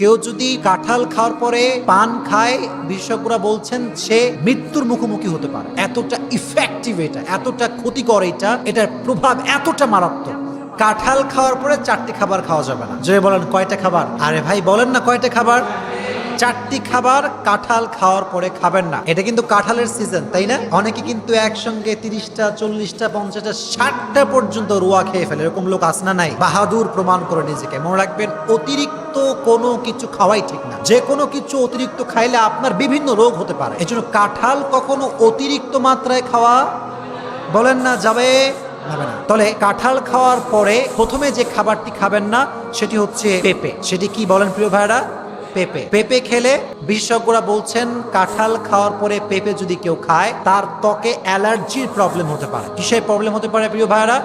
কেউ যদি কাঁঠাল খাওয়ার পরে পান খায়, বিশেষজ্ঞরা বলছেন সে মৃত্যুর মুখোমুখি হতে পারে। এতটা ইফেক্টিভ এটা, এতটা ক্ষতিকর এটা, এটার প্রভাব এতটা মারাত্মক। কাঁঠাল খাওয়ার পরে চারটি খাবার খাওয়া যাবে না। যে বলেন, কয়টা খাবার? আরে ভাই, বলেন না কয়টা খাবার? চারটি খাবার কাঁঠাল খাওয়ার পরে খাবেন না। এটা কিন্তু কাঁঠালের সিজন তাই না? অনেকে কিন্তু একসঙ্গে তিরিশটা, চল্লিশটা, পঞ্চাশটা, ষাটটা পর্যন্ত রোয়া খেয়ে ফেলে। এরকম লোক আসনা নাই? বাহাদুর প্রমাণ করে নিজেকে। মনে রাখবেন, অতিরিক্ত কোনো কিছু খাওয়াই ঠিক না। যে কোনো কিছু অতিরিক্ত খাইলে আপনার বিভিন্ন রোগ হতে পারে। এজন্য কাঁঠাল কখনো অতিরিক্ত মাত্রায় খাওয়া বলেন না, যাবে না। তাহলে কাঁঠাল খাওয়ার পরে প্রথমে যে খাবারটি খাবেন না, সেটি হচ্ছে পেঁপে। সেটি কি বলেন প্রিয় ভাইরা পেঁপে। পেঁপে খেলে বিশেষজ্ঞরা বলছেন কাঁঠাল খাওয়ার পরে পেঁপে যদি কেউ খায়, তার ত্বকে অ্যালার্জির প্রবলেম হতে পারে। কিসের প্রবলেম হতে পারে প্রিয় ভাইরা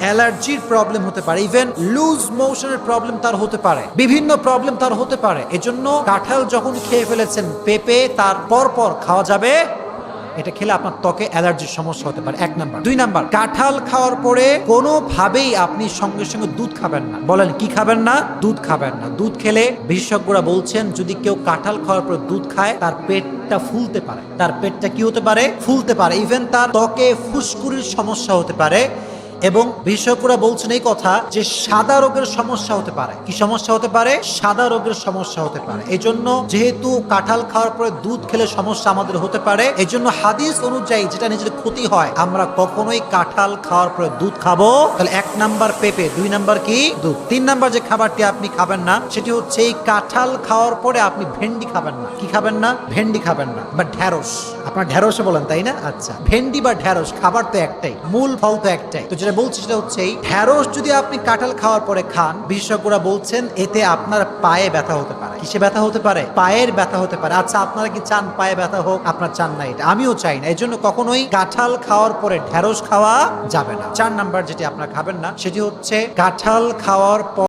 অ্যালার্জির প্রবলেম হতে পারে। ইভেন লুজ মোশনের প্রবলেম তার হতে পারে। বিভিন্ন প্রবলেম তার হতে পারে। এজন্য কাঁঠাল যখন খেয়ে ফেলেছেন পেঁপে, তার পর পর খাওয়া যাবে এটা খেলে আপনার ত্বকে অ্যালার্জির সমস্যা হতে পারে। এক নাম্বার। দুই নাম্বার, কাঁঠাল খাওয়ার পরে কোনোভাবেই আপনি সঙ্গে সঙ্গে দুধ খাবেন না। বলেন, কি খাবেন না? দুধ খাবেন না। দুধ খেলে বিশেষজ্ঞরা বলছেন, যদি কেউ কাঁঠাল খাওয়ার পরে দুধ খায়, তার পেটটা ফুলতে পারে। তার পেটটা কি হতে পারে? ফুলতে পারে। ইভেন তার ত্বকে ফুসকুরির সমস্যা হতে পারে। এবং বিশেষজ্ঞরা বলছেন এই কথা যে সাদা রোগের সমস্যা হতে পারে। কি সমস্যা হতে পারে? সাদা রোগের সমস্যা হতে পারে। এই জন্য যেহেতু কাঁঠাল খাওয়ার পরে দুধ খেলে সমস্যা আমাদের হতে পারে এই জন্য হাদিস অনুযায়ী যেটা নিজের ক্ষতি হয়, আমরা কখনোই কাঁঠাল খাওয়ার পরে দুধ খাব। তাহলে এক নাম্বার পেঁপে, দুই নাম্বার কি? দুধ। তিন নাম্বার যে খাবারটি আপনি খাবেন না, সেটি হচ্ছে এই কাঁঠাল খাওয়ার পরে আপনি ভেন্ডি খাবেন না। কি খাবেন না? ভেন্ডি খাবেন না বা ঢ্যাঁড়স। আপনার ঢ্যাঁড়সে বলেন, তাই না? আচ্ছা। ভেন্ডি বা ঢ্যাঁড়স, খাবার তো একটাই, মূল ফল তো একটাই। তো যেটা বলছি সেটা হচ্ছে এই, ঢ্যাঁড়স যদি আপনি কাঁঠাল খাওয়ার পরে খান, বিশেষজ্ঞরা বলছেন এতে আপনার পায়ে ব্যথা হতে পারে। কিসে ব্যথা হতে পারে? পায়ের ব্যথা হতে পারে। আচ্ছা আপনারা কি চান পায়ে ব্যথা হোক? আপনার চান না এটা। আমিও চাই না। এই জন্য কখনোই কাঁঠাল খাওয়ার পরে ঢ্যাঁড়স খাওয়া যাবে না। চার নাম্বার যেটি আপনারা খাবেন না, সেটি হচ্ছে কাঁঠাল খাওয়ার পর